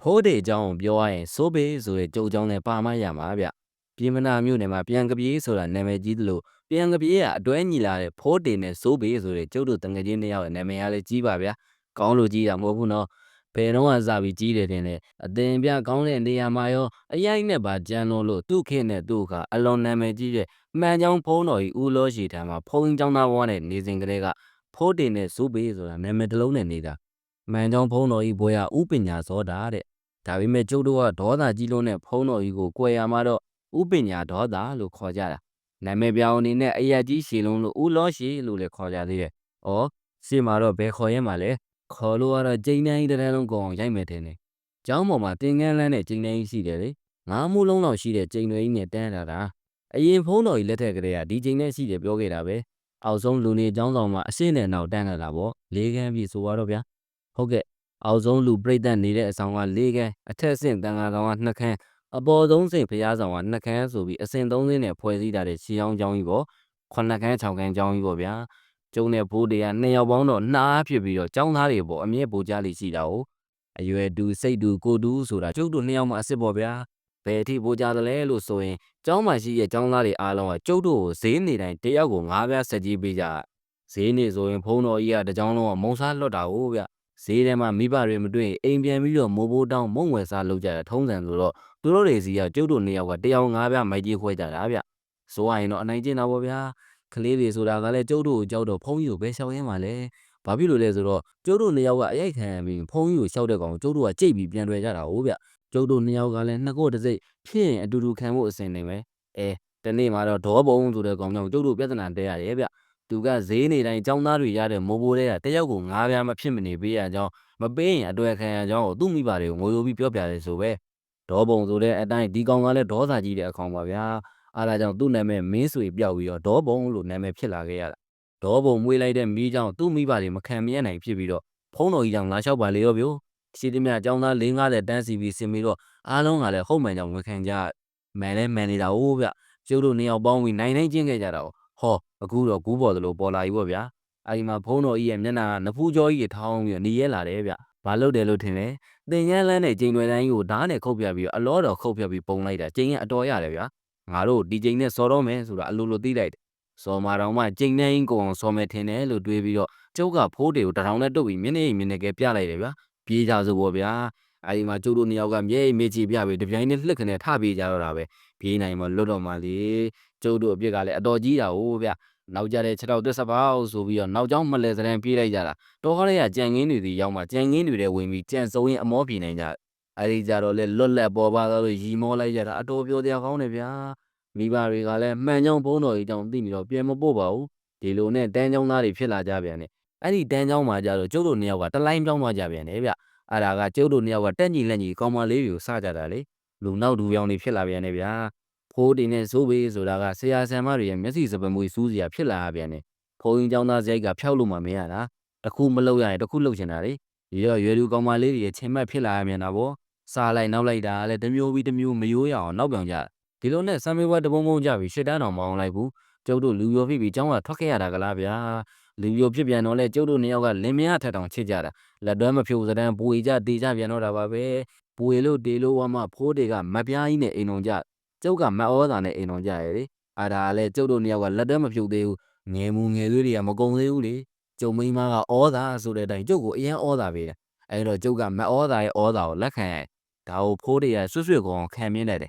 ဖိုးတေအကြောင်းကိုပြောရရင်စိုးဘေးဆိုတဲ့ကျုပ်အကြောင်းလည်းပါမရမှာဗျပြည်မနာမြို့နယ်မှာပြန်ကပြေးဆိုတာနာမည်ကြီးသလိုပြန်ကပြေးကအတွဲညီလာတဲ့ဖိုးတေနဲ့စိုးဘေးဆိုတဲ့ကျုပ်တို့တငယ်ချင်းနှစ်ယောက်ရဲ့နာမည်ကလည်းကြီးပါဗျာကောင်းလို့ကြီးတာမဟုတ်ဘူးနော်ဘယ်တော့မှစပြီးကြီးတယ်တင်တယ်အတင်ပြကောင်းတဲ့နေရာမှာရောအရိုက်နဲ့ပါကြမ်းလို့လို့သူ့ခေတ်နဲ့သူ့ကအလွန်နာမည်ကြီးတဲ့မှန်ချောင်းဖုံးတော်ကြီးဦးလို့ရှိထံမှာဖုံးချောင်းသားဘဝနဲ့နေစဉ်ကလေးကဖိုးတေနဲ့စိုးဘေးဆိုတာနာမည်တစ်လုံးနဲ့နေတာမှန်ချောင်းဖုံးတော်ကြီးဘွဲကဥပညာစောတာတဲ့ ဒါပေမဲ့ကျုပ်တို့ကဒေါသကြီးလုံးနဲ့ဖုံးတော်ကြီးကိုကြွယ်ရမှာတော့ဥပညာဒေါသလို့ခေါ်ကြတာနာမည်ပြောင်အနေနဲ့အရက်ကြီးရှည်လုံးလို့ဥလောရှည်လို့လည်းခေါ်ကြသေးတယ်။ဩရှေ့မှာတော့ဘယ်ခေါ်ရဲမှာလဲခေါ်လို့ကတော့ကျိန်းတိုင်းတစ်တန်းလုံးကုန်အောင်ရိုက်မယ်တင်တယ်။ကျောင်းပေါ်မှာတင်ကန်းလန်းနဲ့ကျိန်းတိုင်းရှိတယ်လေ။ငါးမှုလုံးလောက်ရှိတဲ့ကျိန်းတွေကြီးနဲ့တန်းလာတာ။အရင်ဖုံးတော်ကြီးလက်ထက်ကလေးကဒီကျိန်းနဲ့ရှိတယ်ပြောခဲ့တာပဲ။အောက်ဆုံးလူနေကျောင်းဆောင်မှာအရှင်းနဲ့နောက်တန်းလာတာပေါ့။လေးကန်းပြီဆိုတော့ဗျာ။ဟုတ်ကဲ့ အောက်ဆုံးလူပြိတ်သက်နေတဲ့အဆောင်က၄ခန်းအထက်ဆင့်တန်ဃာဆောင်က2ခန်းအပေါ်ဆုံးဆင့်ဘုရားဆောင်က2ခန်းဆိုပြီးအဆင့်3ဆင့်နဲ့ဖွဲ့စည်းထားတဲ့ရှီအောင်ကျောင်းကြီးပေါ့9ခန်း6ခန်းကျောင်းကြီးပေါ့ဗျာကျုံတဲ့ဘိုးတွေက2ယောက်ပေါင်းတော့နှားဖြစ်ပြီးတော့ကျောင်းသားတွေပေါ့အမြဲပူကြလိရှိတာ哦အရွယ်တူစိတ်တူကိုတူဆိုတာကျုပ်တို့2ယောက်မှအစ်စ်ပေါ့ဗျာဘယ်အထိပူကြသလဲလို့ဆိုရင်ကျောင်းမှာရှိတဲ့ကျောင်းသားတွေအားလုံးကကျုပ်တို့ကိုဈေးနေတိုင်းတယောက်ကို9ပြားဆက်ကြီးပေးကြဈေးနေဆိုရင်ဖုံးတော်ကြီးကတကြောင်လုံးကမုံစားလွတ်တာ哦ဗျ ဈေးထဲမှာမိဘတွေမတွေ့အိမ်ပြန်ပြီးတော့မိုးဘိုးတောင်းမုံဝယ်စားလုပ်ကြတာထုံးစံဆိုတော့သူတို့တွေစီကကျုပ်တို့နှစ်ယောက်ကတယောက်ငါးပြမိုက်ကြီးခွဲကြတာဗျဆိုရရင်တော့အနိုင်ကျင့်တာပေါ့ဗျာကလေးတွေဆိုတာကလည်းကျုပ်တို့ကိုကြောက်တော့ဖုံးကြီးကိုပဲရှောက်ရင်းပါလေဘာဖြစ်လို့လဲဆိုတော့ကျုပ်တို့နှစ်ယောက်ကအရိုက်ခံပြီးဖုံးကြီးကိုရှောက်တဲ့ကောင်ကျုပ်တို့ကကြိတ်ပြီးပြန်တွေ့ကြတာဟုတ်ဗျကျုပ်တို့နှစ်ယောက်ကလည်းနှစ်ကိုယ်တစ်စိတ်ဖြစ်ရင်အတူတူခံဖို့အစဉ်နေပဲအဲတနေ့မှာတော့ဒေါ်ဘုံဆိုတဲ့ကောင်ကြောင့်ကျုပ်တို့ပြဿနာတဲရတယ်ဗျ သူကဈေးနေတိုင်းចောင်းသားတွေရတဲ့မိုးဘိုးတွေကတယောက်ကိုငါးပြားမဖြစ်မနေပေးရကြောင်းမပေးရင်အတွေ့ခံရကြောင်းကိုသူ့မိဘတွေကိုငိုယိုပြီးပြောပြတယ်ဆိုပဲဒေါ်ဘုံဆိုတဲ့အတိုင်းဒီကောင်ကလည်းဒေါသကြီးတဲ့အကောင်ပါဗျာအားဒါကြောင့်သူ့နာမည်မင်းဆွေပြောက်ပြီးတော့ဒေါ်ဘုံလို့နာမည်ဖြစ်လာခဲ့ရတာဒေါ်ဘုံမွေးလိုက်တဲ့မိကြောင့်သူ့မိဘတွေမခံမရနိုင်ဖြစ်ပြီးတော့ဖုံးတော်ကြီးကြောင့်လာလျှောက်ပါလေရောဗျိုရှိသမျှအကြောင်းသား50တန်းစီပြီးဆင်ပြီးတော့အားလုံးကလည်းဟုတ်မှန်ကြောင့်မခံကြမှန်လဲမှန်နေတာဟုတ်ဗျကျုပ်တို့နှစ်ယောက်ပေါင်းပြီးနိုင်နိုင်ကျင့်ခဲ့ကြတာ ဟောအခုတော့ကူးပေါ်သလိုပေါ်လာပြီပေါ့ဗျာအဲဒီမှာဖုံးတော်ကြီးရဲ့မျက်နှာကနဖူးကြောကြီးထောင်းပြီးတော့နေရဲလာတယ်ဗျဘာလုပ်တယ်လို့ထင်လဲတင်ရန်လန်းနဲ့ကျိန်ွယ်တိုင်းကိုဓာတ်နဲ့ခုတ်ပြပြီးတော့အလောတော်ခုတ်ပြပြီးပုံလိုက်တာကျိန်ရအတော်ရတယ်ဗျာငါတို့ဒီကျိန်နဲ့စော်တော့မယ်ဆိုတာအလိုလိုသိလိုက်တယ်စော်မာတော်မှကျိန်နှင်းကိုအောင်စော်မယ်ထင်တယ်လို့တွေးပြီးတော့ကျုပ်ကဖိုးတွေကိုတထောင်နဲ့တုတ်ပြီးမျက်နှာမျက်နှာကဲပြလိုက်တယ်ဗျာပြေးကြစို့ပေါ့ဗျာ အဲဒီမှာကျုပ်တို့နှစ်ယောက်ကမျက်ရည်မေ့ချီပြပြီးတပြိုင်နက်လှက်ခနဲ့ထပြေးကြတော့တာပဲပြေးနိုင်မလွတ်တော့မှလေကျုပ်တို့အပြစ်ကလည်းအတော်ကြီးတာဟုတ်ဗျာနောက်ကြတဲ့ခြေထောက်သစ္စာပေါက်ဆိုပြီးတော့နောက်ကျောင်းမလဲစရန်ပြေးလိုက်ကြတာတော်ကားတွေကကြံငင်းတွေဒီရောက်မှကြံငင်းတွေထဲဝင်ပြီးကြံစုံရင်အမောပြေနိုင်ကြအဲဒီကြတော့လေလွတ်လက်ပေါ်ပါတော့ရီမောလိုက်ကြတာအတော်ပြောတရားကောင်းတယ်ဗျာမိဘတွေကလည်းမှန်ကြောင်းဘုံတော်ကြီးကြောင့်သိပြီးတော့ပြန်မပို့ပါဘူးဒီလိုနဲ့တန်းကျောင်းသားတွေဖြစ်လာကြပြန်တယ်အဲ့ဒီတန်းကျောင်းမှာကြတော့ကျုပ်တို့နှစ်ယောက်ကတလိုင်းပြောင်းသွားကြပြန်တယ်ဗျ အဲ့ဒါကကျုပ်တို့နှစ်ယောက်ကတက်ညီလက်ညီကောင်းမလေးတွေကိုစကြတာလေလူနောက်ဒူရောင်တွေဖြစ်လာပြန်တယ်ဗျာဖိုးတင်နဲ့ဇိုးဘေးဆိုတာကဆရာဆရာမတွေရဲ့မျက်စိစပမွေစူးစရာဖြစ်လာပြန်တယ်ဖုံရင်ကျောင်းသားဇိုက်ကဖျောက်လို့မှမရတာတခုမလုပ်ရရင်တခုလုပ်ချင်တာလေရွရွယ်လူကောင်မလေးတွေရဲ့ချင်မက်ဖြစ်လာရမြန်တာပေါ့စားလိုက်နောက်လိုက်တာလည်းတစ်မျိုးပြီးတစ်မျိုးမယိုးရအောင်နောက်ပြောင်ကြဒီလိုနဲ့စမ်းမေးပွဲတပုံပုံကြပြီးရှစ်တန်းတော်မအောင်လိုက်ဘူးကျုပ်တို့လူရောဖြစ်ပြီးကျောင်းကထွက်ခဲ့ရတာကလားဗျာ လူရောဖြစ်ပြန်တော့လဲကျုပ်တို့နှစ်ယောက်ကလင်မယားထက်တောင်ချစ်ကြတာလက်တွဲမဖြိုစတဲ့ပူကြတေကြပြန်တော့တာပါပဲပူလို့တေလို့ဝမဖိုးတွေကမပြားကြီးနဲ့အိမ်တော်ကြကျုပ်ကမဩသာနဲ့အိမ်တော်ကြရဲ့လေအားဒါလည်းကျုပ်တို့နှစ်ယောက်ကလက်တွဲမဖြုတ်သေးဘူးငယ်မူငယ်သွေးတွေကမကုံသေးဘူးလေကျုံမိန်းမကဩသာဆိုတဲ့အတိုင်းကျုပ်ကိုအရင်ဩသာပေးတယ်အဲ့တော့ကျုပ်ကမဩသာရဲ့ဩသာကိုလက်ခံရဒါကိုဖိုးတွေကဆွတ်ဆွတ်ကောင်ခံမြင်တယ်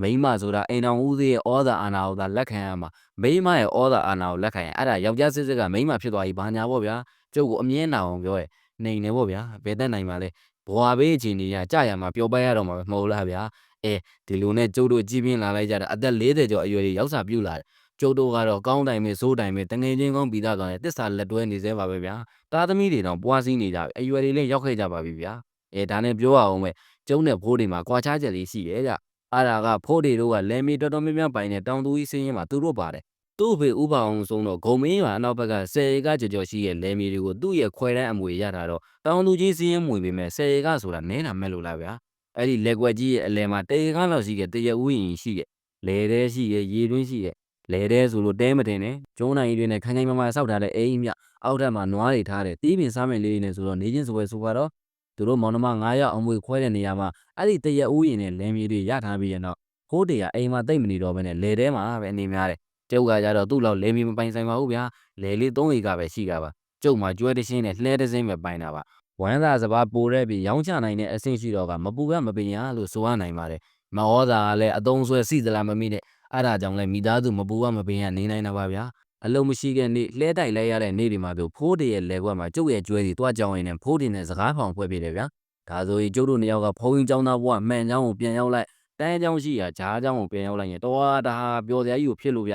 မိန်းမဆိုတာအိမ်တော်ဦးသေးရဲ့ဩသာအာနာကိုသာလက်ခံရမှာမိန်းမရဲ့ဩသာအာနာကိုလက်ခံရင်အဲ့ဒါယောက်ျားစစ်စစ်ကမိန်းမဖြစ်သွားပြီဘာညာပေါ့ဗျာကျုပ်ကိုအမြင်နာအောင်ပြောရဲနေနေပေါ့ဗျာဘယ်တတ်နိုင်ပါလဲဘွာဘေးအချိန်ကြီးကြာရမှာပျော်ပန်းရတော့မှာမဟုတ်လားဗျာအဲဒီလိုနဲ့ကျုပ်တို့ကြီးပြင်းလာလိုက်ကြတာအသက်40ကျော်အရွယ်ကြီးရောက်စာပြုလာတယ်ကျုပ်တို့ကတော့ကောင်းတိုင်ပဲစိုးတိုင်ပဲတငယ်ချင်းကောင်းပြီးသားကောင်ရဲ့တစ္ဆာလက်တွဲနေသေးပါပဲဗျာတာသမီတွေတော့ပွားစည်းနေကြပြီအရွယ်တွေလည်းရောက်ခဲ့ကြပါပြီဗျာအဲဒါနဲ့ပြောရအောင်မဲ့ကျုံနဲ့ဖိုးတွေမှာကွာခြားချက်လေးရှိရဲ့ကြ အားဒါကဖိုးတွေတို့ကလယ်မီတော်တော်များများပိုင်တဲ့တောင်သူကြီးစင်းရင်မှာသူတို့ပါတယ်သူ့ဖေဥပအောင်ဆုံးတော့ဂုံမင်းရွာအနောက်ဘက်ကဆယ်ရေကကြော်ကြော်ရှိရဲ့လယ်မီတွေကိုသူ့ရဲ့ခွဲတန်းအမွေရတာတော့တောင်သူကြီးစင်းရင်မွေပေမဲ့ဆယ်ရေကဆိုတာနဲတာမဲ့လို့လားဗျာအဲ့ဒီလက်ွက်ကြီးရဲ့အလယ်မှာတေကားလောက်ရှိတဲ့တရဥယျင်ရှိရဲ့လေတဲရှိရဲ့ရေတွင်းရှိရဲ့လေတဲဆိုလို့တဲမတင်နဲ့ကျုံးနိုင်တွေနဲ့ခန်းခိုင်မမဆောက်ထားတဲ့အိမ်မြအောက်ထပ်မှာနွားတွေထားတဲ့တီးပင်စားမယ်လေးတွေနဲ့ဆိုတော့နေချင်းစပွဲဆိုတော့ သူတို့မောင်နှမ9ယောက်အမွေခွဲတဲ့နေရာမှာအဲ့ဒီတရက်ဦးရင်နဲ့လမ်းမြေတွေရထားပြီးရတော့ဖိုးတေကအိမ်မှာတိတ်မနေတော့ဘဲနဲ့လေထဲမှာပဲအနေများတယ်ကျုပ်ကကြတော့သူ့လောက်လေမြေမပိုင်ဆိုင်ပါဘူးဗျာလေလေး3ဧကပဲရှိတာပါကျုပ်မှာကျွဲတရှင်းနဲ့လှဲတစင်းပဲပိုင်တာပါဝမ်းသာစပါးပိုတဲ့ပြီးရောင်းချနိုင်တဲ့အဆင့်ရှိတော့ကမပူကမပင်ရလို့ဆိုရနိုင်ပါတယ်မဩသာကလည်းအတုံးဆွဲစီသလားမမိနဲ့အဲ့ဒါကြောင့်လဲမိသားစုမပူကမပင်ရနေနိုင်တာပါဗျာ အလုံးမရှိတဲ့နေ့လှဲတိုက်လဲရတဲ့နေ့တွေမှာဆိုဖိုးတေရဲ့လေကွက်မှာကျုပ်ရဲ့ကျွဲစီတွားကြောင်းရင်နဲ့ဖိုးတေနဲ့စကားဖောင်ဖွဲ့ပြတယ်ဗျာဒါဆိုရင်ကျုပ်တို့နှစ်ယောက်ကဖုံးရင်ကျောင်းသားဘဝမှန်ချောင်းကိုပြန်ရောက်လိုက်တန်းချောင်းရှိရာဂျားချောင်းကိုပြန်ရောက်လိုက်ရင်တော့ဒါဟာပျော်စရာကြီးကိုဖြစ်လို့ဗျ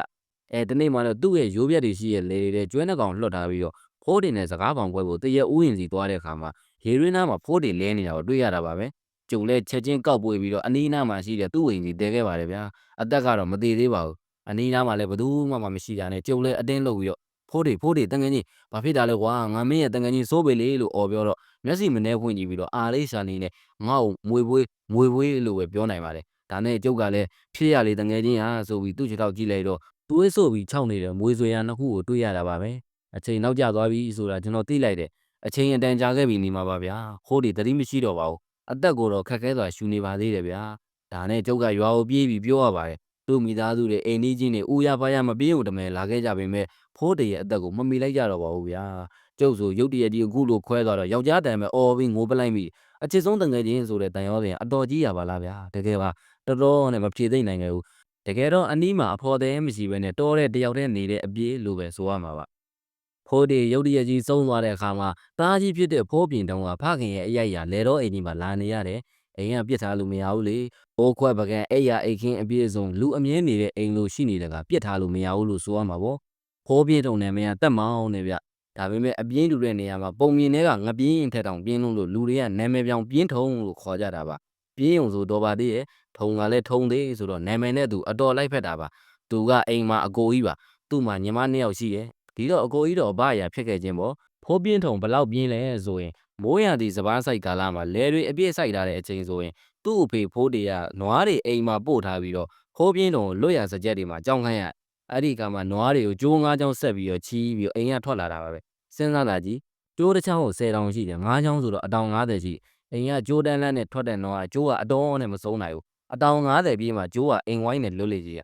အဲတနေ့မှတော့သူ့ရဲ့ရိုးပြက်တွေရှိရဲ့လေတွေကျွဲနှကောင်လွှတ်ထားပြီးတော့ဖိုးတေနဲ့စကားဖောင်ဖွဲ့ဖို့တရက်ဥယျင်စီသွားတဲ့အခါမှာရေရင်းနားမှာဖိုးတေလဲနေတာကိုတွေ့ရတာပါပဲကျုံလဲချက်ချင်းကောက်ပွေပြီးတော့အနီးနားမှာရှိတဲ့သူ့အိမ်ကြီးတဲခဲ့ပါတယ်ဗျာအသက်ကတော့မသေးသေးပါဘူး အနီးနားမှာလည်းဘယ်သူမှမရှိတာနဲ့ကျုံလဲအတင်းလုပ်ပြီးတော့ဖိုးတေဖိုးတေတန်ငယ်ကြီးဘာဖြစ်တာလဲကွာငါမင်းရဲ့တန်ငယ်ကြီးစိုးပေလေလို့អော်ပြောတော့မျက်စိမနှဲဖွင့်ကြည့်ပြီးတော့အာလေးရှာနေနဲ့ငါ့ကိုမွေပွေးမွေပွေးလို့ပဲပြောနိုင်ပါတယ်ဒါနဲ့ကျုပ်ကလည်းဖြစ်ရလေတန်ငယ်ချင်းဟာဆိုပြီးသူ့ချေထောက်ကြည့်လိုက်တော့သွေးဆို့ပြီးခြောက်နေတဲ့မွေဆွေရနှစ်ခုကိုတွေ့ရတာပါပဲအချိန်နောက်ကျသွားပြီဆိုတာကျွန်တော်သိလိုက်တယ်အချိန်အတန်ကြာခဲ့ပြီနေမှာပါဗျာခိုးတွေတတိမရှိတော့ပါဘူးအသက်ကိုတော့ခက်ခဲစွာရှူနေပါသေးတယ်ဗျာဒါနဲ့ကျုပ်ကရွာကိုပြေးပြီးပြောရပါတယ် သူ့မိသားစုတွေအိမ်ကြီးချင်းတွေဦးရပါရမပြေးုံတမဲလာခဲ့ကြပေမဲ့ဖိုးတရဲ့အသက်ကိုမမီလိုက်ကြတော့ပါဘူးဗျာကျုပ်ဆိုရုတ်တရက်ဒီအခုလိုခွဲသွားတော့ယောက်ျားတန်ပဲအော်ပြီးငိုပလိုက်မိအချစ်ဆုံးတငယ်ချင်းဆိုတဲ့တန်ရောပြန်အတော်ကြီးရပါလားဗျာတကယ်ပါတော်တော်နဲ့မဖြေသိမ့်နိုင်ခဲ့ဘူးတကယ်တော့အနီးမှာအဖော်သေးမရှိဘဲနဲ့တော်တဲ့တယောက်တည်းနေတဲ့အပြေးလို့ပဲဆိုရမှာပါဖိုးဒီရုတ်တရက်ကြီးဆုံးသွားတဲ့အခါမှာတားကြီးဖြစ်တဲ့ဖိုးပြင်တုံးကဖခင်ရဲ့အရိုက်ရလဲတော့အိမ်ကြီးမှာလာနေရတယ် အိမ်ကပြစ်ထားလို့မရဘူးလေ။အိုးခွက်ပကံအိယာအိတ်ခင်းအပြည့်စုံလူအမြဲနေတဲ့အိမ်လိုရှိနေတဲ့ကပြစ်ထားလို့မရဘူးလို့ဆိုရမှာပေါ့။ဖိုးပြင်းတုံနဲ့မရတက်မောင်းနေဗျ။ဒါပေမဲ့အပြင်းလူတဲ့နေရာမှာပုံမြင်တွေကငပြင်းထက်တောင်ပြင်းလို့လို့လူတွေကနာမည်ပြောင်ပြင်းထုံလို့ခေါ်ကြတာပါ။ပြင်းုံဆိုတော့ပါသေးရဲ့။ထုံကလည်းထုံသေးဆိုတော့နာမည်နဲ့သူအတော်လိုက်ဖက်တာပါ။သူကအိမ်မှာအကိုကြီးပါ။သူ့မှာညီမနှစ်ယောက်ရှိရဲ့။ဒီတော့အကိုကြီးတော့အဘအရာဖြစ်ခဲ့ခြင်းပေါ့။ဖိုးပြင်းထုံဘလောက်ပြင်းလဲဆိုရင် မိုးရသည့်စပားဆိုင်ကာလမှာလဲတွေအပြည့်ဆိုင်ထားတဲ့အချိန်ဆိုရင်သူ့အဖေဖိုးတွေကနွားတွေအိမ်မှာပို့ထားပြီးတော့ဖိုးပြင်းတုံလွတ်ရစကြက်တွေမှာကြောင်းခိုင်းရအဲ့ဒီကမှနွားတွေကိုကျိုးငါးချောင်းဆက်ပြီးတော့ချီးပြီးတော့အိမ်ကထွက်လာတာပါပဲစဉ်းစားတာကြီးကျိုးတစ်ချောင်းကို10တောင်ရှိတယ်ငါးချောင်းဆိုတော့အတောင်90ရှိအိမ်ကကျိုးတန်းလန်းနဲ့ထွက်တဲ့နွားကကျိုးကအတော်နဲ့မဆုံးနိုင်ဘူးအတောင်90ပြည့်မှကျိုးကအိမ်ဝိုင်းနဲ့လွတ်လေကြီး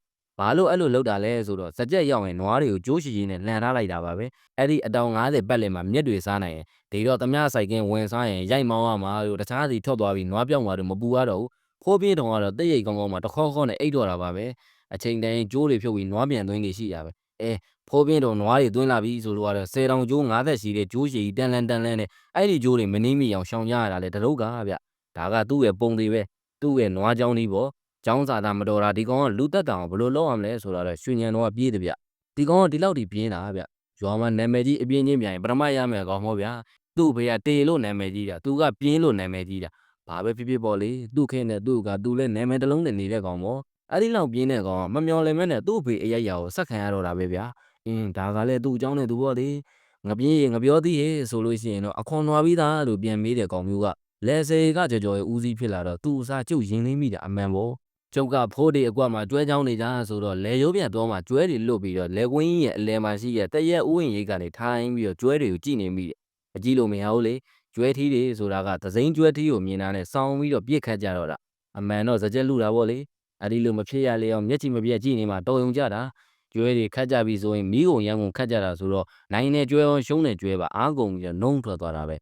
ဘာလို့အဲ့လိုလုပ်တာလဲဆိုတော့စကြက်ရောက်ရင်နွားတွေကိုကျိုးရှိရှိနဲ့လှန်ထားလိုက်တာပါပဲအဲ့ဒီအတောင်90ပတ်လည်မှာမြက်တွေစားနိုင်ရင်ဒီတော့သမျှဆိုင်ကင်းဝင်စားရင်ရိုက်မောင်းရမှာလို့တခြားစီထွက်သွားပြီးနွားပြောင်းသွားတော့မပူရတော့ဘူးဖိုးပြင်းတုံကတော့တိတ်ရိတ်ကောင်းကောင်းမှတခေါခေါနဲ့အိတ်တော့တာပါပဲအချိန်တန်ကျိုးတွေဖြုတ်ပြီးနွားပြန်သွင်းနေရှိတာပဲအဲဖိုးပြင်းတုံနွားတွေသွင်းလာပြီဆိုတော့10တောင်ကျိုး50ရှိတဲ့ကျိုးရှည်တန်လန်တန်လန်နဲ့အဲ့ဒီကျိုးတွေမနှင်းမိအောင်ရှောင်ကြရတာလေတရုတ်ကဗျဒါကသူ့ရဲ့ပုံသေးပဲသူ့ရဲ့နွားချောင်းကြီးပေါ့ ចောင်းစာသားမတော်တာဒီကောင်ကလူတက်တောင်ဘယ်လိုလုပ်ရမလဲဆိုတာတော့ရွှေညံတော့ပြေးတယ်ဗျဒီကောင်ကဒီလောက်ထိပြင်းတာဗျရွာမှာနာမည်ကြီးအပြင်းချင်းပြန်ရင်ပထမရမယ်ကောင်မောဗျာသူ့ဖေကတေလို့နာမည်ကြီးတာသူကပြင်းလို့နာမည်ကြီးတာဘာပဲဖြစ်ဖြစ်ပေါ့လေသူ့ခင်းနဲ့သူ့ကသူ့လဲနာမည်တစ်လုံးနဲ့နေတဲ့ကောင်ပေါ့အဲ့ဒီလောက်ပြင်းတဲ့ကောင်ကမမျော်လင့်မဲနဲ့သူ့ဖေအရိုက်ရာကိုစက်ခံရတော့တာပဲဗျာအင်းဒါကလည်းသူ့အကြောင်းနဲ့သူပေါ့လေငပြင်းရေငပြောသေးရေဆိုလို့ရှိရင်တော့အခွန်နွားပြီးသားလို့ပြန်မေးတဲ့ကောင်မျိုးကလဲစေကကြော်ကြော်ရဲ့ဦးစီးဖြစ်လာတော့သူ့အစားကျုပ်ရင်လိမ့်မိတာအမှန်ပေါ့ ကျုပ်ကဖိုးတွေအကွက်မှာကျွဲချောင်းနေကြဆိုတော့လေရိုးပြန်တော့မှကျွဲတွေလွတ်ပြီးတော့လေကွင်းကြီးရဲ့အလဲမှာရှိရဲ့တရက်ဥယျာဉ်ရိတ်ကနေထိုင်းပြီးတော့ကျွဲတွေကိုကြည့်နေမိတယ်အကြည့်လို့မရဘူးလေကျွဲထီးတွေဆိုတာကသစိမ်းကျွဲထီးကိုမြင်တာနဲ့စောင်းပြီးတော့ပြစ်ခတ်ကြတော့တာအမှန်တော့စကြက်လူတာပေါ့လေအဲ့ဒီလိုမဖြစ်ရလေအောင်မျက်ချီမပြတ်ကြည့်နေမှတော်ယုံကြတာကျွဲတွေခတ်ကြပြီဆိုရင်မီးကုန်ရန်ကုန်ခတ်ကြတာဆိုတော့နိုင်နေကျွဲရောရှုံးနေကျွဲပါအားကုန်ပြီးတော့နှုံးထွက်သွားတာပဲ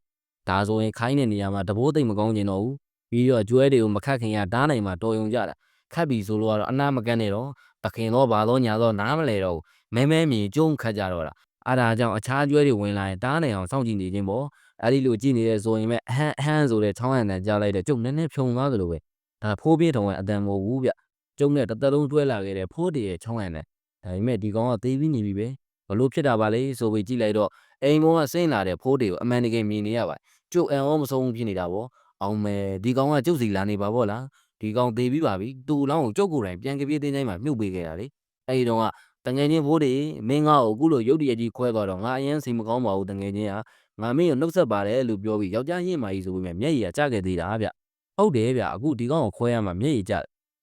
ဒါဆိုရင်ခိုင်းတဲ့နေရာမှာတဘိုးသိမ့်မကောင်းကျင်တော့ဘူးပြီးတော့ကျွဲတွေကိုမခတ်ခင်ရဓားနိုင်မှာတော်ယုံကြတာ ခတ်ပြီဆိုလို့ကတော့အနာမကန်းနေတော့တခင်တော့ဘာတော့ညာတော့နားမလဲတော့မဲမဲမြင်ကျုံခတ်ကြတော့တာအဲ့ဒါကြောင့်အခြားကျွဲတွေဝင်လာရင်တားနိုင်အောင်စောင့်ကြည့်နေခြင်းပေါ့အဲ့ဒီလိုကြည့်နေတဲ့ဆိုရင်ပဲအဟမ်းအဟမ်းဆိုတဲ့ချောင်းရံတန်ကြားလိုက်တဲ့ကျုပ်နည်းနည်းဖြုံသွားသလိုပဲဒါဖိုးပြေးထုံရဲ့အတန်မဟုတ်ဘူးဗျကျုပ်နဲ့တသက်လုံးတွဲလာခဲ့တဲ့ဖိုးတရဲ့ချောင်းရံတန်ဒါပေမဲ့ဒီကောင်ကသေးပြီးနေပြီပဲဘလို့ဖြစ်တာပါလဲဆိုပြီးကြည့်လိုက်တော့အိမ်မောကစိမ့်လာတဲ့ဖိုးတွေကိုအမှန်တကယ်မြင်နေရပါကျုပ်အံ့ဩမဆုံးဖြစ်နေတာပေါ့အောင်မယ်ဒီကောင်ကကျုပ်စီလာနေပါဗောလား ဒီကောင်သေးပြီးပါပြီသူ့လောင်းကိုကြုတ်ကိုယ်တိုင်ပြန်ကပြေးတင်းတိုင်းမှာမြုပ်ပေးခဲ့တာလေအဲ့ဒီတော့ကတငယ်ချင်းဘိုးတွေမင်းငါ့ကိုအခုလိုရုတ်တရက်ကြီးခွဲသွားတော့ငါအရင်စိတ်မကောင်းပါဘူးတငယ်ချင်းကငါမင်းကိုနှုတ်ဆက်ပါတယ်လို့ပြောပြီးယောက်ျားရင်းမာကြီးဆိုပြီးမြမျက်ရည်ကကျခဲ့သေးတာဗျဟုတ်တယ်ဗျအခုဒီကောင်ကိုခွဲရမှမျက်ရည်ကျ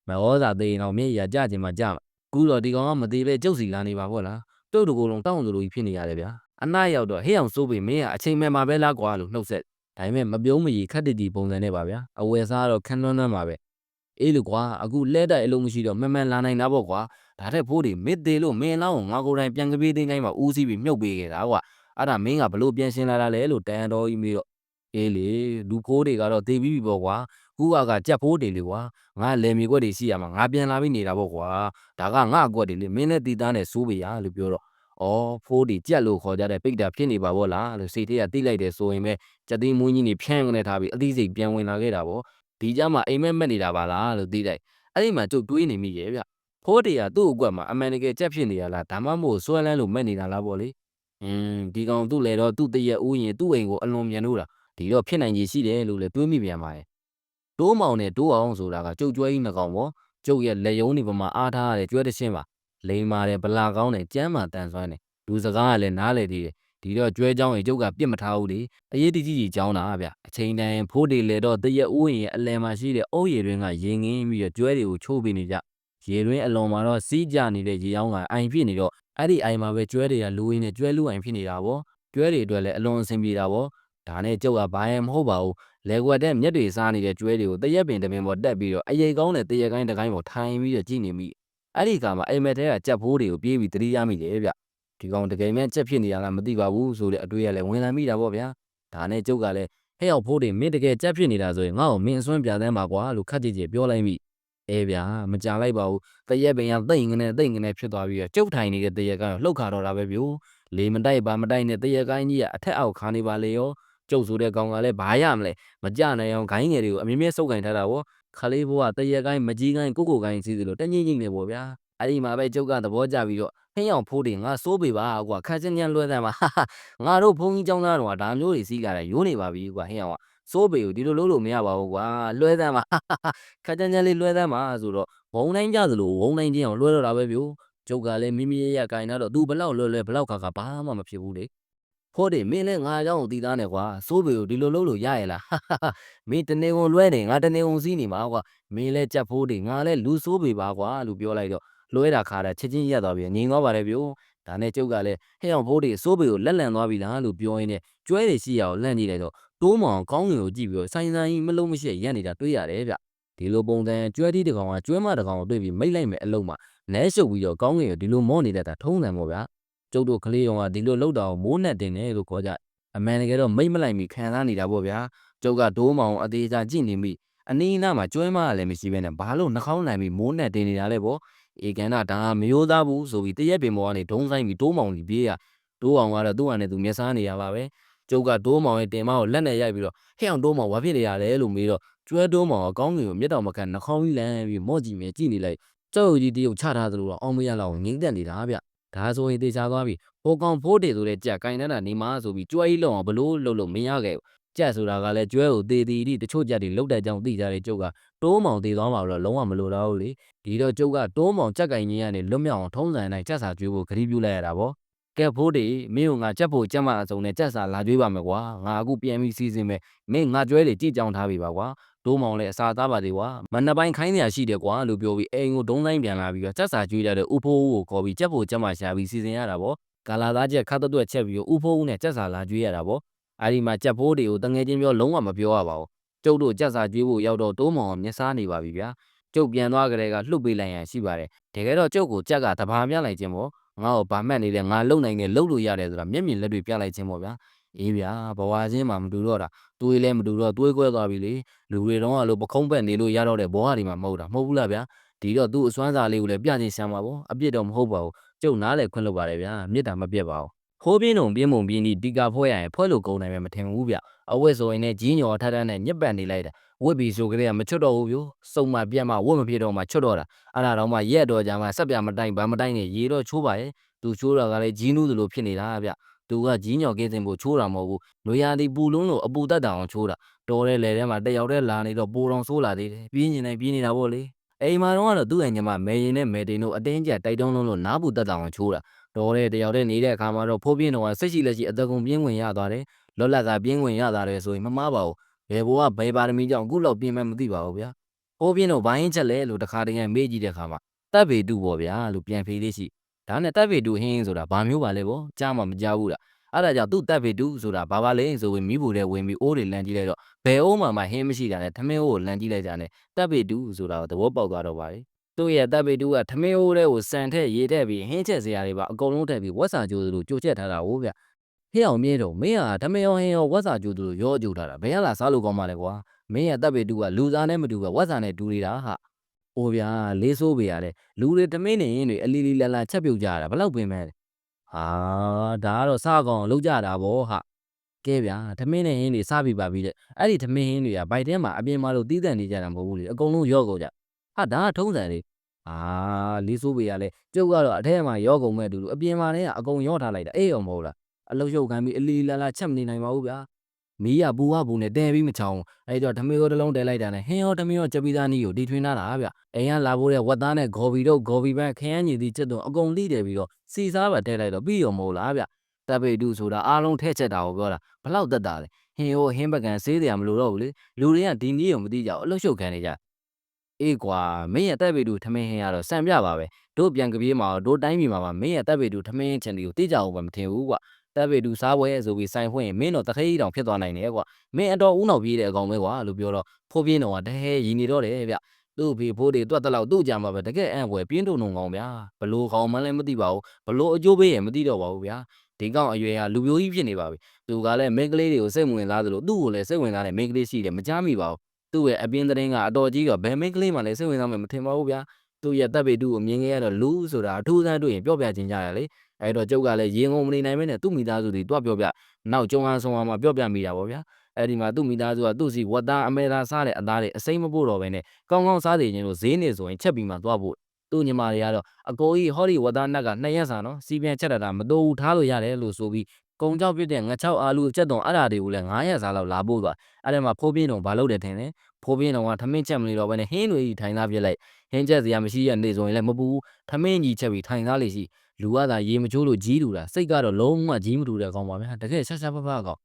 မဟောစာသေးရင်တော့မျက်ရည်ကကျခြင်းမှကျမှာအခုတော့ဒီကောင်ကမသေးပဲကြုတ်စီလာနေပါဗောလားတုတ်တကူလုံးတောင်းတလူကြီးဖြစ်နေရတယ်ဗျာအနားရောက်တော့ဟေးအောင်စိုးပြီးမင်းကအချိန်မှန်မှာပဲလားကွာလို့နှုတ်ဆက်ဒါပေမဲ့မပြုံးမရည်ခက်တတီပုံစံနဲ့ပါဗျာအဝယ်စားတော့ခန်းလွန်းလွန်းပါပဲ အေးလေကွာအခုလဲတိုက်အလုံးမရှိတော့မှန်မှန်လာနိုင်တာပေါ့ကွာဒါထက်ဖိုးတွေမစ်သေးလို့မင်းလောင်းကိုငါကိုယ်တိုင်ပြန်ကပြေးသိမ်းတိုင်းမှာဦးစီးပြီးမြုပ်ပေးခဲ့တာကွာအဲ့ဒါမင်းကဘလို့ပြန်ရှင်းလာတာလဲလို့တန်တော်ကြီးမေးတော့အေးလေလူဖိုးတွေကတော့တေးပြီးပြီပေါ့ကွာခုကကကြက်ဖိုးတွေလေကွာငါလေမြေကွက်တွေရှိရမှာငါပြန်လာပြီးနေတာပေါ့ကွာဒါကငါအကွက်တွေလေမင်းနဲ့တီသားနဲ့စိုးပေရလို့ပြောတော့အော်ဖိုးတွေကြက်လို့ခေါ်ကြတဲ့ပိတ်တာဖြစ်နေပါဗောလားလို့စိတ်ထဲကတိလိုက်တယ်ဆိုရင်ပဲကြက်သိမ်းမွေးကြီးနေဖြန်းကနေထားပြီးအသိစိတ်ပြန်ဝင်လာခဲ့တာဗော ဒီကြမှာအိမ်မက်မက်နေတာပါလားလို့သိလိုက်အဲ့ဒီမှာကျုပ်တွေးနေမိရဲ့ဗျဖိုးတွေကသူ့အကွက်မှာအမှန်တကယ်ကြက်ဖြစ်နေရလားဒါမှမဟုတ်ဆွဲလန်းလို့မက်နေတာလားဗောလေอืมဒီကောင်သူ့လေတော့သူ့တရက်ဦးရင်သူ့အိမ်ကိုအလွန်မြန်လို့တာဒီတော့ဖြစ်နိုင်ကြီးရှိတယ်လို့လည်းတွေးမိပြန်ပါရဲ့တိုးမောင်နဲ့တိုးအောင်ဆိုတာကကျုပ်ကျွဲကြီးနှကောင်ဗောကျုပ်ရဲ့လက်ယုံတွေပမာအားထားရတဲ့ကျွဲတစ်ချင်းပါလိန်မာတယ်ဗလာကောင်းတယ်ကြမ်းမာတန်ဆွမ်းတယ်လူစကားကလည်းနားလေသေးတယ် ဒီတော့ကျွဲเจ้าရင်ကျုပ်ကပြစ်မထားဘူးလေအရေးတကြီးကြီးကြောင်းတာဗျအချိန်တန်ဖိုးတွေလေတော့တရက်ဦးရင်အလယ်မှာရှိတဲ့အုပ်ရည်တွင်ကရင်ငင်းပြီးတော့ကျွဲတွေကိုချိုးပေးနေကြရေတွင်အလွန်မှာတော့စီးကြနေတဲ့ရေရောင်းကအိမ်ဖြစ်နေတော့အဲ့ဒီအိမ်မှာပဲကျွဲတွေကလူရင်းနဲ့ကျွဲလူအိမ်ဖြစ်နေတာဗောကျွဲတွေအတွက်လည်းအလွန်အဆင်ပြေတာဗောဒါနဲ့ကျုပ်ကဘာရင်မဟုတ်ပါဘူးလေကွက်တဲ့မြက်တွေစားနေတဲ့ကျွဲတွေကိုတရက်ပင်တပင်ပေါ်တက်ပြီးတော့အရိတ်ကောင်းတဲ့တရက်ကိုင်းတကိုင်းပေါ်ထိုင်ပြီးတော့ကြည့်နေမိအဲ့ဒီကမှအိမ်မက်ထဲကကြက်ဖိုးတွေကိုပြေးပြီးတတိရမိတယ်ဗျ ဒီကောင်တကယ်မှကြက်ဖြစ်နေရလားမသိပါဘူးဆိုတဲ့အတွေ့ရလဲဝင်လာမိတာဗောဗျာဒါနဲ့ကျုပ်ကလည်းဟဲ့ရောက်ဖိုးတွေမင်းတကယ်ကြက်ဖြစ်နေတာဆိုရင်ငါ့ကိုမင်းအစွမ်းပြသမ်းပါကွာလို့ခက်ကြည့်ကြည့်ပြောလိုက်မိအဲဗျာမကြလိုက်ပါဘူးတရက်ပင်ကတိတ်ငနဲ့တိတ်ငနဲ့ဖြစ်သွားပြီးတော့ကျုပ်ထိုင်နေတဲ့တရက်ကတော့လှုပ်ခါတော့တာပဲဗျို့လေမတိုက်ပါမတိုက်နဲ့တရက်ကိုင်းကြီးကအထက်အောက်ခါနေပါလေရောကျုပ်ဆိုတဲ့ကောင်ကလည်းဘာရမလဲမကြနိုင်အောင်ဂိုင်းငယ်တွေကိုအမြင်မြဲစုပ်ကင်ထားတာဗောခလေးဘိုးကတရက်ကိုင်းမကြီးကိုင်းကိုကိုကိုင်းစီးသလိုတညိမ့်ညိမ့်နေဗောဗျာ အဲ့ဒီမှာပဲကျုပ်ကသဘောကျပြီးတော့ဟင်းအောင်ဖိုးတွေငါစိုးပေပါကွာခက်ချင်းညံလွှဲတယ်မှာဟာဟာငါတို့ဘုန်းကြီးကျောင်းသားတော်ကဒါမျိုးတွေစီးလာတယ်ရိုးနေပါပြီကွာဟင်းအောင်ကစိုးပေကိုဒီလိုလုပ်လို့မရပါဘူးကွာလွှဲတယ်မှာဟာဟာခက်ချင်းညံလေးလွှဲတယ်မှာဆိုတော့ဝုံတိုင်းကြသလိုဝုံတိုင်းချင်းအောင်လွှဲတော့တာပဲဗျို့ကျုပ်ကလည်းမိမိရရကိုင်းတော့သူဘလောက်လွှဲလွှဲဘလောက်ခါခါဘာမှမဖြစ်ဘူးလေဖိုးတွေမင်းလည်းငါအကြောင်းကိုတည်သားနေကွာစိုးပေကိုဒီလိုလုပ်လို့ရရလားဟာဟာမင်းတနေကုန်လွှဲနေငါတနေကုန်စီးနေမှာကွာမင်းလည်းကြက်ဖိုးတွေငါလည်းလူစိုးပေပါကွာလို့ပြောလိုက်တော့ လွှဲတာခါတာချက်ချင်းရက်သွားပြီးငြိမ်သွားပါတယ်ဗျို့ဒါနဲ့ကျုပ်ကလည်းဟဲ့အောင်ဖိုးတွေစိုးပေကိုလက်လန်သွားပြီလားလို့ပြောရင်းနဲ့ကျွဲတွေရှိရအောင်လှန့်ကြည့်လိုက်တော့တိုးမောင်ကောင်းငင်ကိုကြည့်ပြီးတော့ဆိုင်ဆိုင်ကြီးမလုံးမရှိရက်နေတာတွေ့ရတယ်ဗျဒီလိုပုံစံကျွဲတီးတကောင်ကကျွဲမတကောင်ကိုတွေ့ပြီးမိတ်လိုက်မယ်အလုံးမှာနဲရှုပ်ပြီးတော့ကောင်းငင်ကိုဒီလိုမော့နေတတ်တာထုံးတယ်မို့ဗျာကျုပ်တို့ကလေးကောင်ကဒီလိုလောက်တာကိုမိုးနဲ့တင်တယ်လို့ခေါ်ကြအမှန်တကယ်တော့မိတ်မလိုက်မိခံစားနေတာပေါ့ဗျာကျုပ်ကဒိုးမောင်အသေးစားကြည့်နေမိအနီးအနားမှာကျွဲမကလည်းမရှိဘဲနဲ့ဘာလို့နှာခေါင်းနိုင်ပြီးမိုးနဲ့တင်နေတာလဲပေါ့ အေကန်တာဒါမရိုးသားဘူးဆိုပြီးတရက်ပင်ပေါ်ကနေဒုံးဆိုင်ပြီးတိုးမောင်ကြီးပြေးရတိုးအောင်ကတော့သူ့ဟာနဲ့သူမျက်စားနေရပါပဲကျုပ်ကတိုးမောင်ရဲ့တင်မကိုလက်နဲ့ရိုက်ပြီးတော့ဟဲ့အောင်တိုးမောင်ဝါဖြစ်နေရလဲလို့မေးတော့ကျွဲတိုးမောင်ကကောင်းကင်ကိုမျက်တောင်မကန်နှာခေါင်းကြီးလန်းပြီးမော့ကြည့်မြဲကြည့်နေလိုက်ကျောက်ကြီးတရုတ်ချထားသလိုတော့အောင်မရလောက်ငိမ့်သက်နေတာဗျဒါဆိုရင်တေချာသွားပြီဟိုကောင်ဖိုးတေဆိုတဲ့ကြက်ကင်တန်းတာနေမဆိုပြီးကျွဲကြီးလုံအောင်ဘလို့လှုပ်လို့မရခဲ့ဘူး ကြက်ဆိုတာကလည်းကျွဲကိုတေတီတီတချို့ကြက်တွေလှုပ်တဲ့ကြောင်သိကြတဲ့ကျုပ်ကတိုးမောင်တေသွားမှာတော့လုံးဝမလိုတော့ဘူးလေဒီတော့ကျုပ်ကတိုးမောင်ကြက်ကင်ကြီးကနေလွတ်မြောက်အောင်ထုံးစံတိုင်းကြက်စာကျွေးဖို့ဂရုပြုလိုက်ရတာဗောကဲဖိုးတွေမင်းကငါကြက်ဖို့ကြက်မအစုံနဲ့ကြက်စာလာကျွေးပါမယ်ကွာငါအခုပြန်ပြီးစီစဉ်မယ်မင်းငါကျွဲတွေကြည့်ကြောင်ထားပြီပါကွာတိုးမောင်လည်းအစာသားပါသေးကွာမနှစ်ပိုင်းခိုင်းနေရရှိတယ်ကွာလို့ပြောပြီးအိမ်ကိုဒုံးတိုင်းပြန်လာပြီးတော့ကြက်စာကျွေးရတဲ့ဥဖိုးဦးကိုခေါ်ပြီးကြက်ဖို့ကြက်မရှာပြီးစီစဉ်ရတာဗောကာလာသားချက်ခတ်တွက်ချက်ပြီးတော့ဥဖိုးဦးနဲ့ကြက်စာလာကျွေးရတာဗော အဲ့ဒီမှာကြက်ဖိုးတွေကိုတငယ်ချင်းပြောလုံးဝမပြောရပါဘူးကျုပ်တို့ကြက်စာကျွေးဖို့ရောက်တော့တိုးမောင်ကမျက်စားနေပါပြီဗျာကျုပ်ပြန်သွားကြတဲ့ကလှုပ်ပေးလိုက်ရန်ရှိပါတယ်တကယ်တော့ကျုပ်ကိုကြက်ကတဘာပြလိုက်ခြင်းပေါ့ငါ့ကိုဗာမှတ်နေတဲ့ငါလုံနိုင်တဲ့လှုပ်လို့ရတယ်ဆိုတာမျက်မြင်လက်တွေပြလိုက်ခြင်းပေါ့ဗျာအေးဗျာဘဝချင်းမှမတူတော့တာတွေးလဲမတူတော့တွေးခွဲသွားပြီလေလူတွေတော့အလိုပခုံးပက်နေလို့ရတော့တဲ့ဘဝတွေမှာမဟုတ်တာမဟုတ်ဘူးလားဗျာဒီတော့သူ့အစွမ်းစားလေးကိုလည်းပြချင်းဆမ်းပါဗောအပြစ်တော့မဟုတ်ပါဘူးကျုပ်နားလေခွင့်လုပ်ပါတယ်ဗျာမေတ္တာမပြတ်ပါဘူး ဟိုးပြင်းုံပြင်းမုံပြင်းဒီတီကာဖွဲရရင်ဖွဲလို့ကုန်နိုင်မယ်မထင်ဘူးဗျအဝတ်ဆိုရင်လည်းကြီးညော်ထထနဲ့ညက်ပတ်နေလိုက်တာဝစ်ပြီဆိုကြတဲ့ကမချွတ်တော့ဘူးဗျိုစုံမပြတ်မှဝတ်မဖြစ်တော့မှချွတ်တော့တာအဲ့ဒါတော့မှရက်တော့ကြမှာဆက်ပြမတိုင်ဗမ်းမတိုင်နဲ့ရေတော့ချိုးပါရဲ့သူချိုးတာကလည်းဂျီးနူးသလိုဖြစ်နေတာဗျသူကဂျီးညော်ကင်းစင်ဖို့ချိုးတာမဟုတ်ဘူးနွေရာသီပူလုံးလို့အပူတက်တာအောင်ချိုးတာတော်တဲ့လေထဲမှာတယောက်တည်းလာနေတော့ပိုတော်ဆိုးလာသေးတယ်ပြင်းနေတိုင်းပြင်းနေတာပေါ့လေ အိမ်မှာတော့ကတော့သူ့အိမ်ညမမေရင်နဲ့မေတင်တို့အတင်းကျပ်တိုက်တုံးလုံးလို့နားပူတက်တာအောင်ချိုးတာတော်တဲ့တယောက်တည်းနေတဲ့အခါမှာတော့ဖိုးပြင်းတော်ကစိတ်ရှိလက်ရှိအသက်ကုန်ပြင်းဝင်ရသွားတယ်လော်လတ်ကပြင်းဝင်ရသွားတယ်ဆိုရင်မမားပါဘူးဘယ်ဘိုးကဘယ်ပါရမီကြောင့်အခုလောက်ပြင်းမှမသိပါဘူးဗျာ။ဟိုးပြင်းတော့ဘိုင်းချက်လဲလို့တခါတည်းကမေးကြည့်တဲ့အခါမှာတပ်ပေတူပေါ့ဗျာလို့ပြန်ဖြေလေးရှိ။ဒါနဲ့တပ်ပေတူဟင်းဆိုတာဘာမျိုးပါလဲဗော။ကြားမှမကြားဘူးလား အဲ့ဒါကြောင့်သူ့တပ်ပေတူဆိုတာဘာပါလဲဆိုပြီးမိဖို့တဲ့ဝင်ပြီးအိုးတွေလန်ကြည့်လိုက်တော့ဘယ်အိုးမှမှဟင်းမရှိတာနဲ့ထမင်းအိုးကိုလန်ကြည့်လိုက်ကြနဲ့တပ်ပေတူဆိုတာကိုသဘောပေါက်သွားတော့ပါလေသူ့ရဲ့တပ်ပေတူကထမင်းအိုးတဲ့ကိုစံထက်ရေထက်ပြီးဟင်းချက်စရာတွေပါအကုန်လုံးထက်ပြီးဝက်စာကြိုးစလိုကြိုချက်ထားတာဟုတ်ဗျဟဲ့အောင်မြဲတော့မင်းဟာထမင်းရောဟင်းရောဝက်စာကြိုးစလိုရောကြိုထားတာဘယ်ရလာစားလို့ကောင်းပါလဲကွာမင်းရဲ့တပ်ပေတူကလူသားနဲ့မတူပဲဝက်စာနဲ့တူနေတာဟာအိုဗျာလေးဆိုးပေရတယ်လူတွေထမင်းနေရင်တွေအလီလီလာလာချက်ပြုတ်ကြရတာဘလောက်ပင်မဲ့ ဟာဒါကတော့စားကောင်လောက်ကြတာဗောဟာကဲဗျာထမင်းနဲ့ဟင်းတွေစားပြီပါပြီတဲ့အဲ့ဒီထမင်းဟင်းတွေကဘိုက်ထဲမှာအပြင်မှာလို့တီးတန့်နေကြတာမဟုတ်ဘူးလေအကုန်လုံးရော့ကုန်ကြဟာဒါကထုံးစံလေအာလေးဆိုးပေရလဲကျုပ်ကတော့အထက်မှာရော့ကုန်မဲ့အတူတူအပြင်မှာလည်းအကုန်ရော့ထားလိုက်တာအေးရောမဟုတ်လားအလုတ်ရုပ်ခံပြီးအလီလီလာလာချက်မနေနိုင်ပါဘူးဗျာ မီးရပူဝပူနဲ့တဲပြီးမချောင်းအဲ့တော့ဓမေကိုတစ်လုံးတဲလိုက်တာနဲ့ဟင်းရောဓမေရောချက်ပြီးသားနီးကိုတီထွင်းထားတာဗျအိမ်ကလာဖို့တဲ့ဝက်သားနဲ့ဂေါ်ဘီတို့ဂေါ်ဘီပန်းခရမ်းညီသည့်ချက်တို့အကုန်လိတယ်ပြီးတော့စီစားပါတဲလိုက်တော့ပြီးရောမဟုတ်လားဗျတပ်ပေတူဆိုတာအားလုံးထဲချက်တာကိုပြောတာဘလောက်တက်တာလဲဟင်းဟိုဟင်းပကံဆေးတယ်မလို့တော့ဘူးလေလူတွေကဒီနီးကိုမသိကြဘူးအလုတ်ရှုပ်ခံနေကြအေးကွာမင်းရဲ့တပ်ပေတူထမင်းဟင်းရတော့စံပြပါပဲတို့ပြန်ကပြေးမှာတို့တိုင်းပြည်မှာမင်းရဲ့တပ်ပေတူထမင်းချင်တီကိုတိကြအောင်ပဲမထင်ဘူးကွာ တပ်ပေတူစားပွဲဆိုပြီးဆိုင်ဖွင့်ရင်မင်းတော့တခေးတောင်ဖြစ်သွားနိုင်တယ်ကွာမင်းအတော်ဦးနောက်ပြေးတဲ့အကောင်ပဲကွာလို့ပြောတော့ဖိုးပြင်းတော်ကတဟဲရီနေတော့တယ်ဗျသူ့ဖေဖိုးတွေတွတ်တလောက်သူ့ကြမှာပဲတကယ်အံ့ဖွယ်ပြင်းထုံုံကောင်ဗျာဘလို့ကောင်မှလည်းမသိပါဘူးဘလို့အကျိုးပေးရမသိတော့ပါဘူးဗျာဒီကောင်အရွယ်ကလူမျိုးကြီးဖြစ်နေပါပြီသူကလည်းမိန်းကလေးတွေကိုစိတ်ဝင်စားသလိုသူ့ကိုလည်းစိတ်ဝင်စားတဲ့မိန်းကလေးရှိတယ်မကြားမိပါဘူးသူ့ရဲ့အပြင်းသတင်းကအတော်ကြီးတော့ဘယ်မိန်းကလေးမှလည်းစိတ်ဝင်စားမယ်မထင်ပါဘူးဗျာသူ့ရဲ့တပ်ပေတူကိုမြင်ခဲ့ရတော့လူဆိုတာအထူးဆန်းတွေ့ရင်ပြောပြချင်းကြရလေ အဲ့တော့ကျုပ်ကလည်းရေငုံမနေနိုင်မနဲ့သူ့မိသားစုတွေတွားပြောပြနောက်ကျုံအားဆုံးအားမှာပြောပြမိတာပေါ့ဗျာအဲ့ဒီမှာသူ့မိသားစုကသူ့စီဝတ်သားအမဲသားစားတဲ့အသားတွေအစိမ့်မပို့တော့ဘဲနဲ့ကောင်းကောင်းစားနေခြင်းလို့ဈေးနေဆိုရင်ချက်ပြီးမှသွားဖို့သူ့ညီမတွေကတော့အကိုကြီးဟောဒီဝတ်သားနက်ကနှစ်ရက်စာနော်စီပြန်ချက်တာမတိုးဘူးထားလို့ရတယ်လို့ဆိုပြီး ကုံကြောက်ပြတဲ့ငချောက်အာလူအချက်တုံအဲ့ဓာတွေကိုလည်း900စာလောက်လာပို့သွားအဲ့ဒါမှာဖိုးပြင်းတုံဘာလုပ်တယ်ထင်လဲဖိုးပြင်းတုံကထမင်းချက်မလို့တော့ဘဲနဲ့ဟင်းတွေကြီးထိုင်သားပြစ်လိုက်ဟင်းချက်စရာမရှိရနေဆိုရင်လည်းမပူဘူးထမင်းကြီးချက်ပြီးထိုင်သားလေရှိလူကသာရေမချိုးလို့ကြီးလူတာစိတ်ကတော့လုံးဝကြီးမတူတဲ့ကောင်ပါဗျာတကယ်ဆက်ဆက်ဖဖကောင်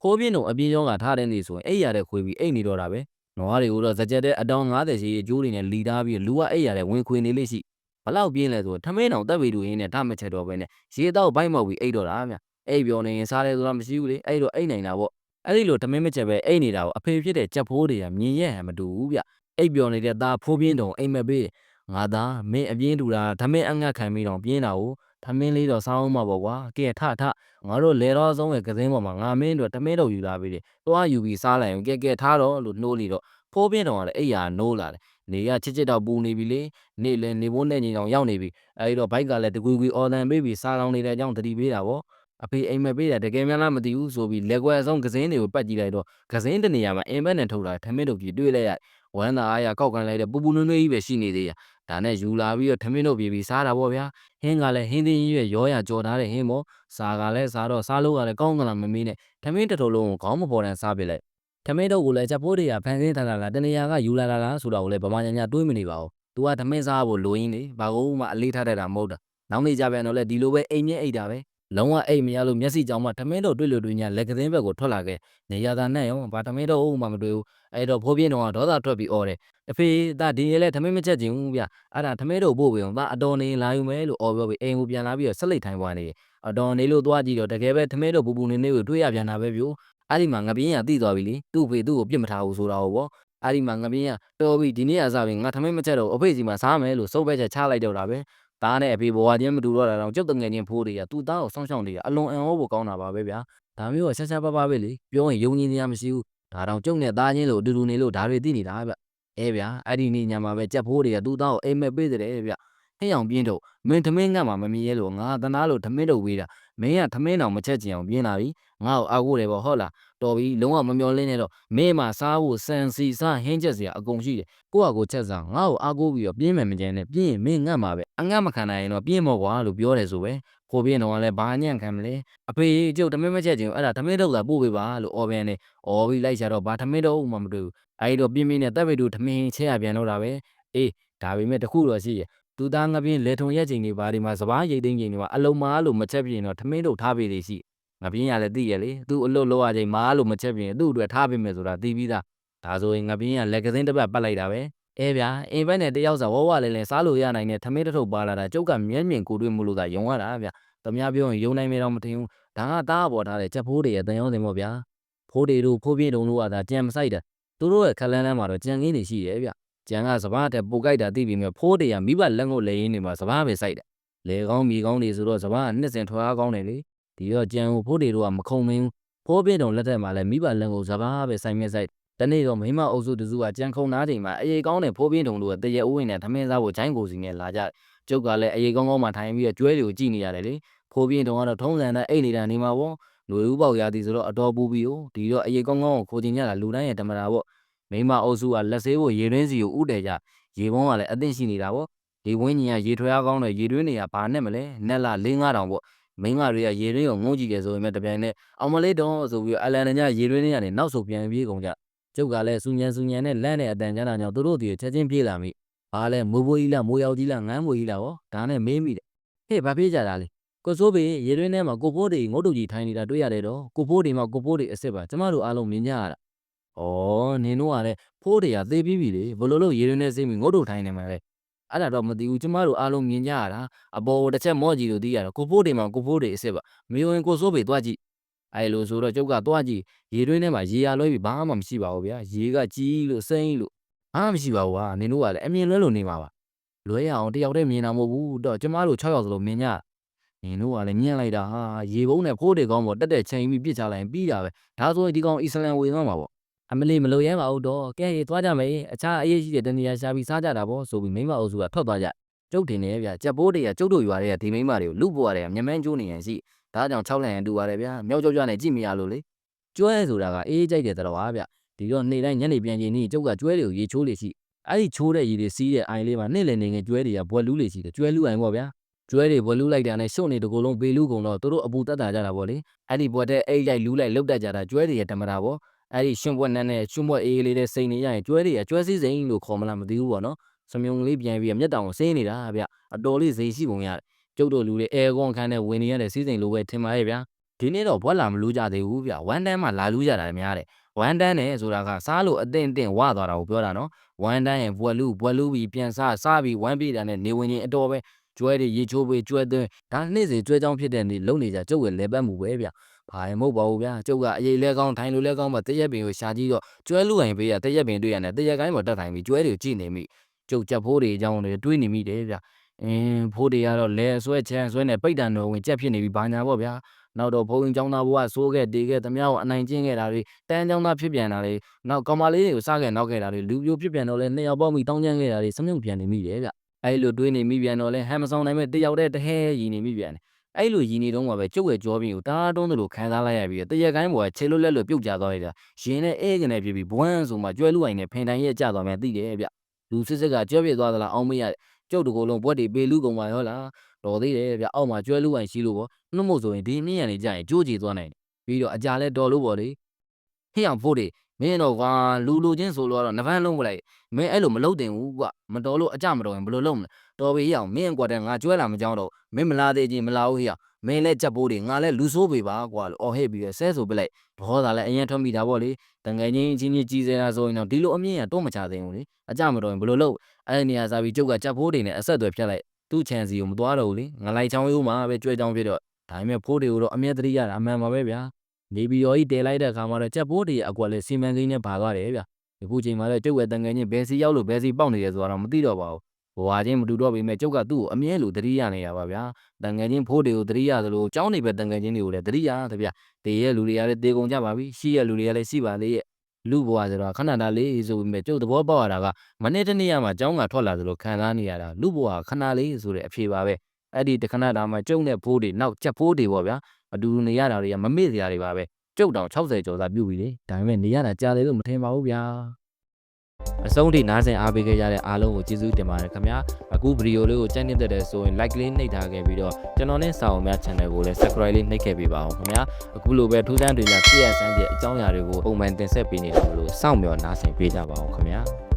ဖိုးပြင်းတုံအပြင်းရောကထားတဲ့နေဆိုရင်အိပ်ရတဲ့ခွေပြီးအိတ်နေတော့တာပဲနွားတွေကိုတော့စကြက်တဲ့အတောင်90ရှိအကျိုးတွေနဲ့လီထားပြီးလူကအိပ်ရတဲ့ဝင်ခွေနေလေးရှိဘလောက်ပြင်းလဲဆိုထမင်းတောင်တက်ဝီတူရင်းနဲ့ဓမချက်တော့ပဲနဲ့ရေတော့ဘိုက်မောက်ပြီးအိတ်တော့တာဗျ အိပ်ပြောနေရင်စားတယ်ဆိုတာမရှိဘူးလေအဲ့တော့အိတ်နိုင်တာပေါ့အဲ့ဒီလိုထမင်းမချက်ပဲအိတ်နေတာကိုအဖေဖြစ်တဲ့ကြက်ဖိုးတွေကမြင်ရဟန်မတူဘူးဗျအိပ်ပြောနေတဲ့သားဖိုးပြင်းတုံအိမ်မပေးငါသားမင်းအပြင်းတူတာဓမင်းအငတ်ခံပြီးတော့ပြင်းတာကိုထမင်းလေးတော့စားအောင်ပါပေါ့ကွာကဲထထငါတို့လေတော့ဆုံးရဲ့ကစင်းပေါ်မှာငါမင်းတို့ထမင်းတော့ယူလာပြီလေသွားယူပြီးစားလိုက်ရင်ကဲကဲထားတော့လို့နှိုးလီတော့ဖိုးပြင်းတော်ကလည်းအိယာနိုးလာတယ်နေရချစ်ချစ်တော့ပူနေပြီလေနေလဲနေဖို့နဲ့ညီအောင်ရောက်နေပြီအဲဒီတော့ဘိုက်ကလည်းတကွီကွီအော်တန်ပေးပြီးစားလောင်နေတဲ့အကြောင်းတတိပေးတာဗော အဖေအိမ်မက်ပေးတာတကယ်များလားမသိဘူးဆိုပြီးလက်ကွယ်အဆုံးကစင်းတွေကိုပတ်ကြည့်လိုက်တော့ကစင်းတနေရာမှာအင်ဘက်နဲ့ထုတ်လာထမင်းတို့ကြီးတွေ့လိုက်ရဝမ်းသာအားရကောက်ကန်လိုက်တဲ့ပူပူနွေ့နွေ့ကြီးပဲရှိနေသေးရဒါနဲ့ယူလာပြီးတော့ထမင်းတို့ပြေးပြီးစားတာဗောဗျာဟင်းကလည်းဟင်းသင်းကြီးရဲ့ရောရကြော်ထားတဲ့ဟင်းဗောစားကလည်းစားတော့စားလို့ကလည်းကောင်းကလားမမေးနဲ့ထမင်းတစ်ထုပ်လုံးကိုခေါင်းမပေါ်တန်းစားပြလိုက်ထမင်းတို့ကိုလည်းချက်ပိုးတွေကဖန်ဆင်းထားတာလားတနေရာကယူလာတာလားဆိုတော့လည်းဗမာညာညာတွေးမနေပါဘူး तू ကထမင်းစားဖို့လိုရင်းလေဘာကိုမှအလေးထားတတ်တာမဟုတ်တာနောက်နေ့ကြပြန်တော့လေဒီလိုပဲအိမ်မြဲအိတ်တာပဲ လုံးဝအိတ်မရလို့မျက်စိကြောင်မှထမင်းတို့တွေ့လို့တွေ့ညာလက်ကသင်းဘက်ကိုထွက်လာခဲ့နေရတာနဲ့ရောဘာထမင်းတို့အုံမှမတွေ့ဘူးအဲ့တော့ဖိုးပြင်းတော်ကဒေါသထွက်ပြီးអော်တယ်အဖေဒါဒီရဲလဲထမင်းမချက်ချင်ဘူးဗျအဲ့ဒါထမင်းတို့ပို့ပေးအောင်ဒါအတော်နေလာယူမယ်လို့អော်ပြောပြီးအိမ်ကိုပြန်လာပြီးတော့ဆက်လက်ထိုင်ပွားနေတယ်အတော်နေလို့သွားကြည့်တော့တကယ်ပဲထမင်းတို့ပူပူနေနေကိုတွေ့ရပြန်တာပဲဗျို့အဲ့ဒီမှာငပြင်းရတိသွားပြီလေသူ့ဖေသူ့ကိုပြစ်မထားဘူးဆိုတာဟုတ်ဗောအဲ့ဒီမှာငပြင်းရတော်ပြီဒီနေ့ကစားပြီငါထမင်းမချက်တော့အဖေစီမှာစားမယ်လို့စုပ်ပဲချက်ချလိုက်တော့တာပဲ သားနဲ့အဖေဘဝချင်းမတူတော့တာတော့ကျုပ်တငယ်ချင်းဖိုးတွေကသူ့သားကိုစောင့်ရှောက်နေတာအလွန်အံ့ဩဖို့ကောင်းတာပါပဲဗျာဒါမျိုးကဆက်ဆက်ပပပဲလေပြောရင်ယုံကြည်နေရမရှိဘူးဒါတော့ကျုပ်နဲ့သားချင်းလို့အတူတူနေလို့ဒါတွေသိနေတာဗျအဲဗျာအဲ့ဒီနေ့ညမှာပဲကြက်ဖိုးတွေကသူ့သားကိုအိမ်မက်ပေးတယ်ဗျဟဲ့အောင်ပြင်းတော့မင်းထမင်းငတ်မှာမမြင်ရဲလို့ငါသနာလို့ထမင်းတော့ဝေးတာ မင်းကထမင်းတော်မချက်ချင်အောင်ပြင်းလာပြီငါ့ကိုအာကိုတယ်ပေါ့ဟုတ်လားတော်ပြီလုံးဝမမျောလင်းနဲ့တော့မင်းမှာစားဖို့စံစီစားဟင်းချက်စရာအကုန်ရှိတယ်ကိုယ့်ဟာကိုယ်ချက်စားငါ့ကိုအာကိုပြီးတော့ပြင်းမယ်မကြမ်းနဲ့ပြင်းရင်မင်းငတ်မှာပဲအငတ်မခံနိုင်ရင်တော့ပြင်းမော့ကွာလို့ပြောတယ်ဆိုပဲကိုပြင်းတော့လည်းဘာညံ့ခံမလဲအဖေကျုပ်ထမင်းမချက်ချင်ဘူးအဲ့ဒါထမင်းတော့သာပို့ပေးပါလို့အော်ပြန်နေအော်ပြီးလိုက်ချတော့ဘာထမင်းတော့မှမတွေ့ဘူးအဲ့တော့ပြင်းပြင်းနဲ့တပ်ပိတူထမင်းချက်ရပြန်တော့တာပဲအေးဒါပေမဲ့တခုတော့ရှိရ သူသားငပြင်းလေထုံရက်ချိန်တွေဘာဒီမှာစပားရိတ်သိမ်းချိန်တွေမှာအလုံးမားလို့မချက်ပြင်းတော့ထမင်းတို့ထားပေးလေရှိငပြင်းရလည်းသိရလေသူ့အလွတ်လောရချိန်မားလို့မချက်ပြင်းသူ့အတွက်ထားပေးမယ်ဆိုတာသိပြီးသားဒါဆိုရင်ငပြင်းကလက်ကစင်းတစ်ပတ်ပတ်လိုက်တာပဲအဲဗျာအင်ဘက်နဲ့တယောက်စားဝဝလဲလဲစားလို့ရနိုင်တဲ့ထမင်းတစ်ထုပ်ပါလာတာကျုပ်ကမျက်မြင်ကိုတွေ့မှုလို့သာယုံရတာဗျတမားပြောရင်ယုံနိုင်မယ်တော့မထင်ဘူးဒါကတားပေါ်ထားတဲ့ချက်ဖိုးတွေရဲ့တန်ရုံးစင်ပေါ့ဗျာဖိုးတွေတို့ဖိုးပြင်းတုံတို့ကသာကြံမဆိုင်တာသူတို့ရဲ့ခက်လန်းလန်းမှာတော့ကြံကင်းနေရှိတယ်ဗျ ကြံကစပားတဲ့ပိုကြိုက်တာသိပြီမဲ့ဖိုးတွေကမိဘလက်ငုပ်လက်ရင်းတွေမှာစပားပဲစိုက်တယ်လေကောင်းမြေကောင်းတွေဆိုတော့စပားကနှစ်စင်ထွားကောင်းတယ်လေဒီတော့ကြံကိုဖိုးတွေတို့ကမခုံမင်းဖိုးပြင်းတုံလက်ထက်မှာလည်းမိဘလက်ငုပ်စပားပဲစိုက်မြဲစိုက်တနေ့တော့မိမအုပ်စုတစုကကြံခုံနာချိန်မှာအေးကောင်းတဲ့ဖိုးပြင်းတုံတို့ကတရေဦးဝင်နဲ့သမင်းစားဖို့ဂျိုင်းကိုစီနဲ့လာကြကျုပ်ကလည်းအေးကောင်းကောင်းမှထိုင်ပြီးကျွဲတွေကိုကြည့်နေရတယ်လေဖိုးပြင်းတုံကတော့ထုံးစံတဲ့အိတ်နေတာနေမှာပေါ့လူဦးပေါက်ရသည်ဆိုတော့အတော်ပူပြီး哦ဒီတော့အေးကောင်းကောင်းကိုခိုးတင်ကြတာလူတိုင်းရဲ့ဓမ္မတာပေါ့ မိမအုပ်စုကလက်ဆေးဖို့ရေရင်းစီကိုဥတယ်ကြရေပုံးကလည်းအသင့်ရှိနေတာပေါ့ဒီဝင်းကြီးကရေထွေးအားကောင်းတဲ့ရေတွင်းတွေကဘာနဲ့မလဲနက်လာ၄၅တောင်ပေါ့မိန်းမတွေကရေတွင်းကိုငုံကြည့်တယ်ဆိုရင်လည်းတပြိုင်နက်အောင်မလေးတော့ဆိုပြီးအလန်တညာရေတွင်းတွေကနေနောက်ဆုတ်ပြန်ပြေးကုန်ကြကျုပ်ကလည်းစူညံစူညံနဲ့လန့်တဲ့အတန်ကျတာကြောင့်သူတို့တည်းချက်ချင်းပြေးလာမိဘာလဲမိုးဘိုးကြီးလားမိုးယောက်ကြီးလားငန်းဘိုးကြီးလားဟောဒါနဲ့မေးမိတယ်ဟေ့ဘာပြေးကြတာလဲကိုစိုးပေရေတွင်းထဲမှာကိုဖိုးတွေငုတ်တုတ်ကြီးထိုင်နေတာတွေ့ရတယ်တော့ကိုဖိုးတွေမှာကိုဖိုးတွေအစ်စ်ပါကျမတို့အားလုံးမြင်ကြရတာ ဩနင်တို့ကလည်းဖိုးတွေကသေပြီးပြီလေဘလို့လို့ရေတွင်းထဲစိမ့်ပြီးငုတ်တုတ်ထိုင်နေမှာလဲအဲ့ဒါတော့မသိဘူးကျမတို့အားလုံးမြင်ကြရတာအပေါ်တစ်ချက်မော့ကြည့်လို့သိရတော့ကိုဖိုးတွေမှာကိုဖိုးတွေအစ်စ်ပါမယုံရင်ကိုစိုးပေသွားကြည့်အဲ့လိုဆိုတော့ကျုပ်ကသွားကြည့်ရေတွင်းထဲမှာရေရလွှဲပြီးဘာမှမရှိပါဘူးဗျာရေကကြီးလို့စိမ့်လို့ဘာမှမရှိပါဘူးဟာနင်တို့ကလည်းအမြင်လွဲလို့နေမှာပါလွဲရအောင်တယောက်တည်းမြင်တာမဟုတ်ဘူးတော့ကျမတို့6ယောက်စလုံးမြင်ကြနင်တို့ကလည်းညံ့လိုက်တာဟာရေပုံးနဲ့ဖိုးတွေကောင်းပေါ်တက်တက်ချိန်ပြီးပြစ်ချလိုက်ရင်ပြီးတာပဲဒါဆိုရင်ဒီကောင်အစ္စလမ်ဝင်သွားမှာပေါ့ အမလီမလို့ရဲပါဘူးတော့ကဲရေသွားကြမယ်အခြားအရေးရှိတဲ့တနေရာရှာပြီးစားကြတာပေါ့ဆိုပြီးမိမအုပ်စုကထွက်သွားကြကျုပ်တင်နေဗျာကြက်ပိုးတွေကကျုပ်တို့ရွာတွေကဒီမိမတွေကိုလူပွားတွေကမျက်မှန်းကျိုးနေရင်ရှိဒါကြောင့်6လန်ရန်တူပါတယ်ဗျာမြောက်ကြောက်ကြနဲ့ကြည့်မရလို့လေကျွဲဆိုတာကအေးကြိုက်တယ်တော်ပါဗျဒီတော့နေ့တိုင်းညနေပြန်ချိန်นี่ကျုပ်ကကျွဲတွေကိုရေချိုးလေရှိအဲ့ဒီချိုးတဲ့ရေတွေစီးတဲ့အိုင်လေးမှာနေ့လည်နေငယ်ကျွဲတွေကဘွက်လူးလေရှိတယ်ကျွဲလူးအိုင်ပေါ့ဗျာကျွဲတွေဘွက်လူးလိုက်တာနဲ့ရှုံနေတကူလုံးပေလူးကုန်တော့သူတို့အပူတက်တာကြတာပေါ့လေအဲ့ဒီဘွက်တဲ့အိတ်လိုက်လူးလိုက်လုတ်တက်ကြတာကျွဲတွေရဲ့ဓမ္မတာပေါ့ အဲ့ဒီရှင်ဘွက်နဲ့နဲ့ရှင်ဘွက်အေးလေးတဲ့စိန်နေရရင်ကျွဲတွေရဲ့ကျွဲစည်းစိန်လို့ခေါ်မလားမသိဘူးပေါ့နော်စမြုံလေးပြန်ပြီးမျက်တောင်ကိုဆင်းနေတာဗျအတော်လေးဇိမ်ရှိပုံရတယ်ကျုပ်တို့လူတွေအဲကွန်ခန်းနဲ့ဝင်နေရတဲ့စည်းစိန်လိုပဲထင်ပါရဲ့ဗျာဒီနေ့တော့ဘွက်လာမလူးကြသေးဘူးဗျဝမ်တန်းမှလာလူးကြတာများတယ်ဝမ်တန်းနဲ့ဆိုတာကစားလို့အသင့်အင့်ဝသွားတာကိုပြောတာနော်ဝမ်တန်းရဲ့ဘွက်လူးဘွက်လူးပြီးပြန်စားစားပြီးဝမ်ပြေးတာနဲ့နေဝင်ချင်းအတော်ပဲကျွဲတွေရေချိုးပေးကျွဲသွင်းဒါနေ့စဉ်ကျွဲကြောင်းဖြစ်တဲ့နေ့လုံနေကြကျုပ်ရဲ့လေပတ်မှုပဲဗျ ဘာရင်မဟုတ်ပါဘူးဗျာကျုပ်ကအရေးလဲကောင်းထိုင်လို့လဲကောင်းမှတရက်ပင်ကိုရှာကြည့်တော့ကျွဲလူအိမ်ပေးရတရက်ပင်တွေ့ရတယ်တရက်ကိုင်းပေါ်တက်ထိုင်ပြီးကျွဲတွေကိုကြည့်နေမိကျုပ်ချက်ဖိုးတွေအကြောင်းတွေတွေးနေမိတယ်ဗျအင်းဖိုးတွေကတော့လဲဆွဲချမ်းဆွဲနဲ့ပိတ်တန်တော်ဝင်ကြက်ဖြစ်နေပြီးဘာညာပေါ့ဗျာနောက်တော့ဘုံရင်ကျောင်းသားဘဝဆိုးခဲ့တေခဲ့သမျှကိုအနိုင်ကျင့်ခဲ့တာတွေတန်းကျောင်းသားဖြစ်ပြန်တာတွေနောက်ကောင်မလေးတွေကိုစားခဲ့နောက်ခဲ့တာတွေလူပြိုဖြစ်ပြန်တော့လဲနှစ်ယောက်ပေါင်းပြီးတောင်းကျမ်းခဲ့တာတွေစမြုပ်ပြန်နေမိတယ်ဗျအဲ့လိုတွေးနေမိပြန်တော့လဲဟမ်မဆောင်နိုင်မဲ့တယောက်တည်းတဟဲရည်နေမိပြန်တယ် အဲ့လိုရည်နေတော့မှပဲကျုပ်ရဲ့ကြောပြင်းကိုတားတွန်းသလိုခံစားလိုက်ရပြီးတရက်ကိုင်းပေါ်ကခြေလွတ်လက်လွတ်ပြုတ်ကျသွားလိုက်တာရင်နဲ့အဲကနေပြပြီးဘွန်းဆိုမှကျွဲလူအိုင်နဲ့ဖင်တိုင်ရဲ့ကျသွားမှသိတယ်ဗျလူစစ်စစ်ကကျွဲပြစ်သွားသလားအောင်းမရကျုပ်တကူလုံးဘွက်တွေပေလူကုန်ပါရောလားတော်သေးတယ်ဗျအောက်မှာကျွဲလူအိုင်ရှိလို့ပေါ့နှုတ်မို့ဆိုရင်ဒီနေ့ရနေကြရင်ကြိုးကြည်သွားနိုင်တယ်ပြီးတော့အကြာလဲတော်လို့ပေါ့လေဟေ့အောင်ဖို့တွေမင်းတော့ကွာလူလူချင်းဆိုလို့ကတော့နဗန်းလုံးပလိုက်မင်းအဲ့လိုမလုပ်တင်ဘူးကွမတော်လို့အကြမတော်ရင်ဘယ်လိုလုပ်မလဲ တော်ပြီဟေ့အောင်မင်းကွာတဲ့ငါကျွဲလာမကြောင်းတော့မင်းမလာသေးချင်းမလာဘူးဟေ့အောင်မင်းလည်းကြက်ပိုးတွေငါလည်းလူဆိုးပေပါကွာလို့အော်ဟစ်ပြီးဆဲဆိုပလိုက်ဘောသာလည်းအရင်ထွက်မိတာပေါ့လေတငယ်ချင်းချင်းချင်းကြီးစဲတာဆိုရင်တော့ဒီလိုအမြင့်ရတော့မချသေးဘူးလေအကြမတော်ရင်ဘယ်လိုလုပ်အဲ့ဒီနေရာစားပြီးကျုပ်ကကြက်ပိုးတွေနဲ့အဆက်အသွယ်ဖြတ်လိုက်သူ့ချန်စီကိုမသွားတော့ဘူးလေငလိုက်ချောင်းရိုးမှာပဲကြွဲချောင်းဖြစ်တော့ဒါပေမဲ့ဖိုးတွေကိုတော့အမျက်တရိရတာအမှန်ပါပဲဗျာနေပြီးတော့ဤတဲလိုက်တဲ့အခါမှာတော့ကြက်ပိုးတွေရဲ့အကွက်လေးစီမံကိန်းနဲ့ပါသွားတယ်ဗျဒီခုချိန်မှာတော့ကျုပ်ရဲ့တငယ်ချင်းဘယ်စီရောက်လို့ဘယ်စီပေါက်နေတယ်ဆိုတာတော့မသိတော့ပါဘူး ဘဝချင်းမတူတော့ပေမဲ့ကျုပ်ကသူ့ကိုအမြဲလိုတရိရနေရပါဗျာတငယ်ချင်းဖိုးတွေကိုတရိရသလိုចောင်းနေပဲတငယ်ချင်းတွေကိုလည်းတရိရတဗျတေရဲ့လူတွေကလည်းတေကုန်ကြပါပြီရှိရဲ့လူတွေကလည်းရှိပါသေးရဲ့လူဘဝဆိုတော့ခဏတာလေးဆိုပေမဲ့ကျုပ်သဘောပေါက်ရတာကမနေ့တနေ့ရမှာចောင်းကထွက်လာသလိုခံစားနေရတာလူဘဝခဏလေးဆိုတဲ့အဖြေပါပဲအဲ့ဒီတခဏတာမှာကျုပ်နဲ့ဖိုးတွေနောက်ချက်ဖိုးတွေပေါ့ဗျာအတူတူနေရတာတွေကမမေ့စရာတွေပါပဲကျုပ်တောင်60ကျော်သာပြုတ်ပြီလေဒါပေမဲ့နေရတာကြားတယ်လို့မထင်ပါဘူးဗျာ အဆုံးထိနားဆင်အားပေးခဲ့ကြတဲ့အားလုံးကိုကျေးဇူးတင်ပါတယ်ခင်ဗျာအခုဗီဒီယိုလေးကိုကြိုက်နေတဲ့ဆိုရင် like လေးနှိပ်ထားခဲ့ပြီးတော့ကျွန်တော်နဲ့စာအုံများ channel ကိုလည်း subscribe လေးနှိပ်ခဲ့ပေးပါအောင်ခင်ဗျာအခုလိုပဲထူးဆန်းတွေများပြည့်ရစမ်းတဲ့အကြောင်းအရာတွေကိုပုံမှန်တင်ဆက်ပေးနေတာလို့စောင့်မျှော်နားဆင်ပေးကြပါအောင်ခင်ဗျာ